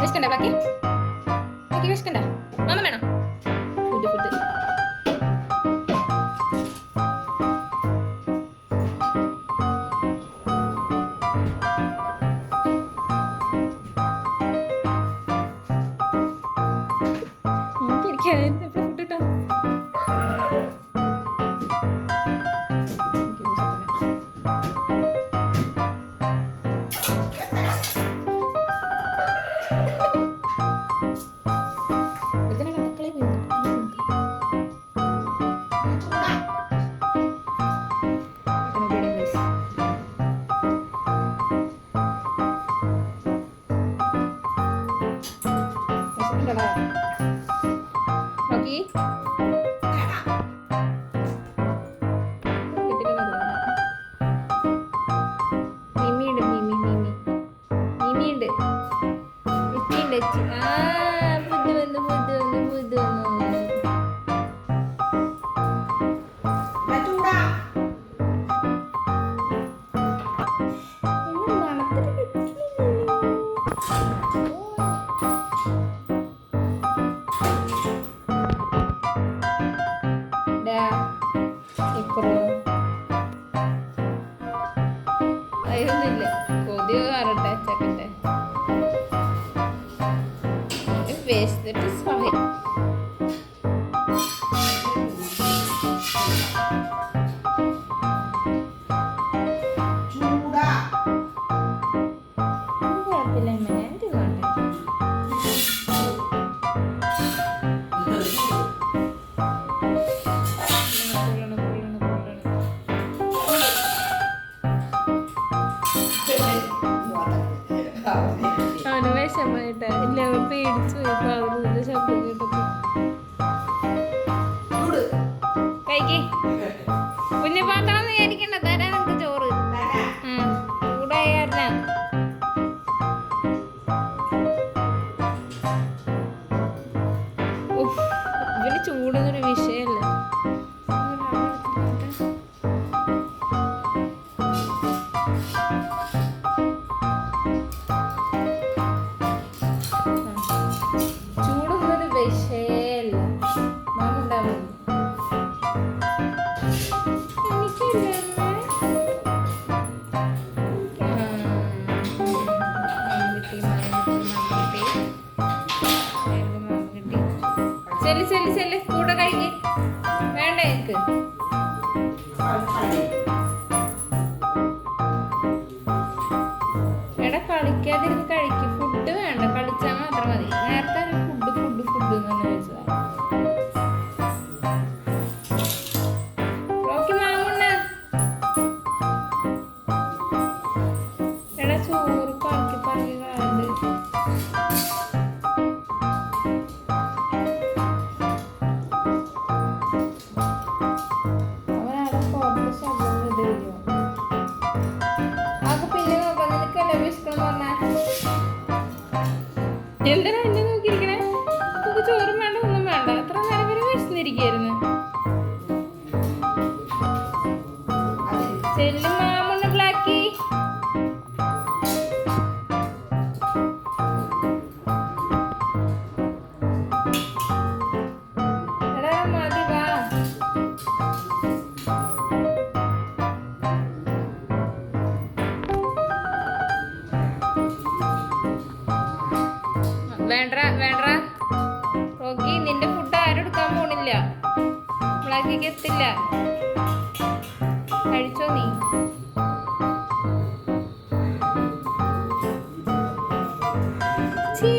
വിശക്കണ്ട ബാക്കി? ബാക്കി വിശക്കണ്ട മാമ വേണം? ഫുഡ് ഫുഡ് എനിക്കിരിക്കാൻ 여기. 미밀드 미미미미. 미밀드. 미밀드. 아 부드는 부드는 É. Şimdi. Üf അവന് എല്ലാവരും പേടിച്ചു പോയി പാവത്തിന്റെ ചെല്ലി ചെല്ലി ചെല്ലി. കൂടെ കഴിക്ക് വേണ്ട എനിക്ക്? എടാ കളിക്കാതിരുന്ന് എന്തിനാ എന്നെ നോക്കിയിരിക്കണേ. നമുക്ക് ചോറും വേണ്ട ഒന്നും വേണ്ട. അത്ര നേരം വരെ വിശന്നിരിക്കായിരുന്നു ചെല്ലും വേണ്ട വേണ്ട. റോഗി നിന്റെ ഫുഡ് ആരും എടുക്കാൻ പോണില്ല. പ്ലാക്കിക്ക് എത്തില്ല. കഴിച്ചോ നീ? ചീ